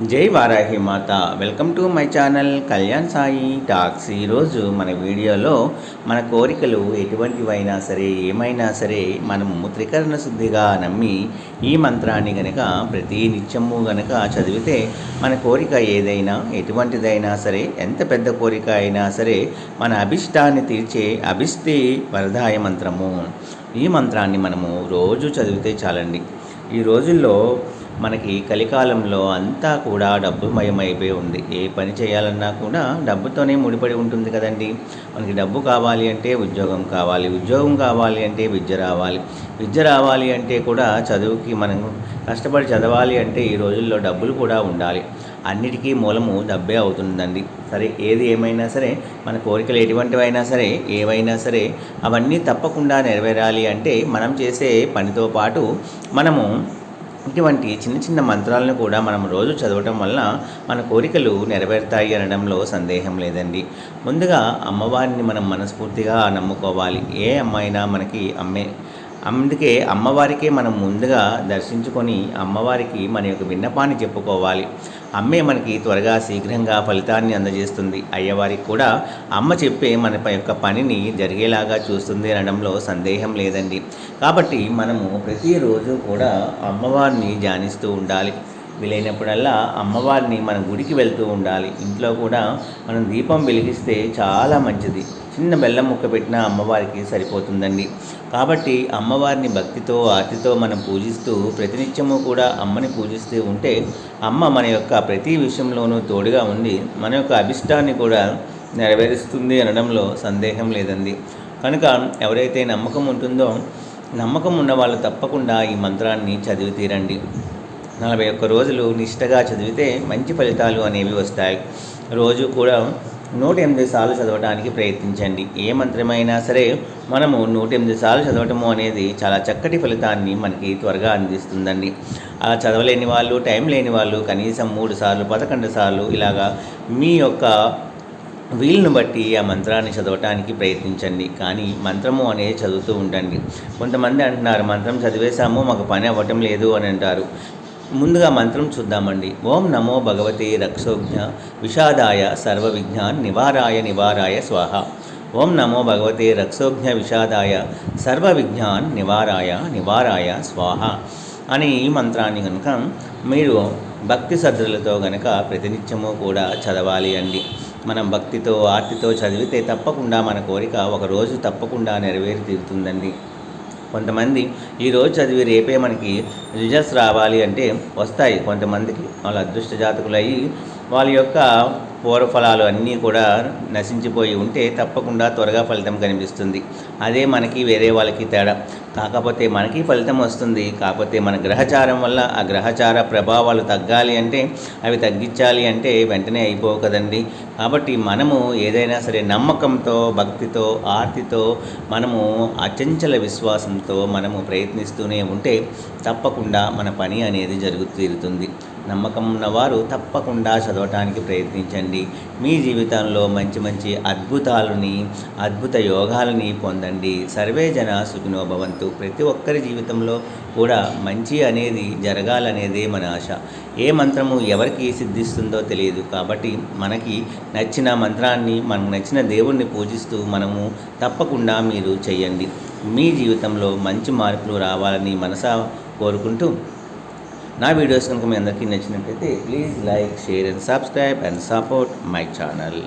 Jai Varahi Mata. Welcome to my channel Kalyan Sai talks. ఈరోజు మన వీడియోలో మన కోరికలు ఎటువంటివైనా సరే ఏమైనా సరే మనము త్రికరణ శుద్ధిగా నమ్మి ఈ మంత్రాన్ని గనక ప్రతి నిత్యము గనక చదివితే మన కోరిక ఏదైనా ఎటువంటిదైనా సరే ఎంత పెద్ద కోరిక అయినా సరే మన అభిష్టాన్ని తీర్చే అభిష్టి వరదాయ మంత్రము. ఈ మంత్రాన్ని మనము రోజు చదివితే చాలండి. ఈ రోజుల్లో మనకి కలికాలంలో అంతా కూడా డబ్బుమయమైపోయి ఉంది. ఏ పని చేయాలన్నా కూడా డబ్బుతోనే ముడిపడి ఉంటుంది కదండి. మనకి డబ్బు కావాలి అంటే ఉద్యోగం కావాలి ఉద్యోగం కావాలి అంటే విద్య రావాలి. విద్య రావాలి అంటే కూడా చదువుకి మనం కష్టపడి చదవాలి అంటే ఈ రోజుల్లో డబ్బులు కూడా ఉండాలి. అన్నిటికీ మూలము డబ్బే అవుతుందండి. సరే ఏది ఏమైనా సరే మన కోరికలు ఎటువంటివైనా సరే ఏవైనా సరే అవన్నీ తప్పకుండా నెరవేరాలి అంటే మనం చేసే పనితో పాటు మనము ఇటువంటి చిన్న చిన్న మంత్రాలను కూడా మనం రోజు చదవటం వల్ల మన కోరికలు నెరవేరుతాయి అనడంలో సందేహం లేదండి. ముందుగా అమ్మవారిని మనం మనస్ఫూర్తిగా నమ్ముకోవాలి. ఏ అమ్మైనా మనకి అమ్మే అందుకే అమ్మవారికే మనం ముందుగా దర్శించుకొని అమ్మవారికి మన యొక్క విన్నపాన్ని చెప్పుకోవాలి. అమ్మే మనకి త్వరగా శీఘ్రంగా ఫలితాన్ని అందజేస్తుంది. అయ్యవారికి కూడా అమ్మ చెప్పే మన యొక్క పనిని జరిగేలాగా చూస్తుంది అనడంలో సందేహం లేదండి. కాబట్టి మనము ప్రతిరోజు కూడా అమ్మవారిని ధ్యానిస్తూ ఉండాలి. వీలైనప్పుడల్లా అమ్మవారిని మన గుడికి వెళ్తూ ఉండాలి. ఇంట్లో కూడా మనం దీపం వెలిగిస్తే చాలా మంచిది. చిన్న బెల్లం ముక్క పెట్టిన అమ్మవారికి సరిపోతుందండి. కాబట్టి అమ్మవారిని భక్తితో ఆర్తితో మనం పూజిస్తూ ప్రతినిత్యము కూడా అమ్మని పూజిస్తూ ఉంటే అమ్మ మన యొక్క ప్రతి విషయంలోనూ తోడుగా ఉండి మన యొక్క అభిష్టాన్ని కూడా నెరవేరుస్తుంది అనడంలో సందేహం లేదండి. కనుక ఎవరైతే నమ్మకం ఉంటుందో నమ్మకం ఉన్న వాళ్ళు తప్పకుండా ఈ మంత్రాన్ని చదివి తీరండి. నలభై ఒక్క రోజులు నిష్టగా చదివితే మంచి ఫలితాలు అనేవి వస్తాయి. రోజు కూడా నూట ఎనిమిది సార్లు చదవడానికి ప్రయత్నించండి. ఏ మంత్రమైనా సరే మనము నూట ఎనిమిది సార్లు చదవటము అనేది చాలా చక్కటి ఫలితాన్ని మనకి త్వరగా అందిస్తుందండి. అలా చదవలేని వాళ్ళు టైం లేని వాళ్ళు కనీసం మూడు సార్లు పదకొండు సార్లు ఇలాగా మీ యొక్క వీలును బట్టి ఆ మంత్రాన్ని చదవటానికి ప్రయత్నించండి. కానీ మంత్రము అనేది చదువుతూ ఉండండి. కొంతమంది అంటున్నారు మంత్రం చదివేశాము మాకు పని అవ్వటం లేదు అని అంటారు. ముందుగా మంత్రం చూద్దామండి. ఓం నమో భగవతే రక్షోజ్ఞ విషాదాయ సర్వ విజ్ఞాన్ నివారాయ నివారాయ స్వాహ. ఓం నమో భగవతే రక్షోజ్ఞ విషాదాయ సర్వ విజ్ఞాన్ నివారాయ నివారాయ స్వాహ. అని ఈ మంత్రాన్ని కనుక మీరు భక్తి సద్రులతో గనక ప్రతినిత్యము కూడా చదవాలి అండి. మనం భక్తితో ఆర్తితో చదివితే తప్పకుండా మన కోరిక ఒకరోజు తప్పకుండా నెరవేరి తీరుతుందండి. కొంతమంది ఈరోజు చదివి రేపే మనకి రిజల్ట్స్ రావాలి అంటే వస్తాయి కొంతమందికి వాళ్ళ అదృష్ట జాతకులయ్యి వాళ్ళ యొక్క పూర్వఫలాలు అన్నీ కూడా నశించిపోయి ఉంటే తప్పకుండా త్వరగా ఫలితం కనిపిస్తుంది. అదే మనకి వేరే వాళ్ళకి తేడా. కాకపోతే మనకి ఫలితం వస్తుంది. కాకపోతే మన గ్రహచారం వల్ల ఆ గ్రహచార ప్రభావాలు తగ్గాలి అంటే అవి తగ్గించాలి అంటే వెంటనే అయిపోవు కదండి. కాబట్టి మనము ఏదైనా సరే నమ్మకంతో భక్తితో ఆర్తితో మనము అచంచల విశ్వాసంతో మనము ప్రయత్నిస్తూనే ఉంటే తప్పకుండా మన పని అనేది జరుగు తీరుతుంది. నమ్మకం ఉన్నవారు తప్పకుండా చదవటానికి ప్రయత్నించండి. మీ జీవితంలో మంచి మంచి అద్భుతాలని అద్భుత యోగాలని పొందండి. సర్వే జన సుఖినో భవంతు. ప్రతి ఒక్కరి జీవితంలో కూడా మంచి అనేది జరగాలనేదే మన ఆశ. ఏ మంత్రము ఎవరికి సిద్ధిస్తుందో తెలియదు. కాబట్టి మనకి నచ్చిన మంత్రాన్ని మనకు నచ్చిన దేవుణ్ణి పూజిస్తూ మనము తప్పకుండా మీరు చేయండి. మీ జీవితంలో మంచి మార్పులు రావాలని మనసా కోరుకుంటూ నా వీడియోస్ కనుక మీ అందరికీ నచ్చినట్లయితే please like share and subscribe and support my channel.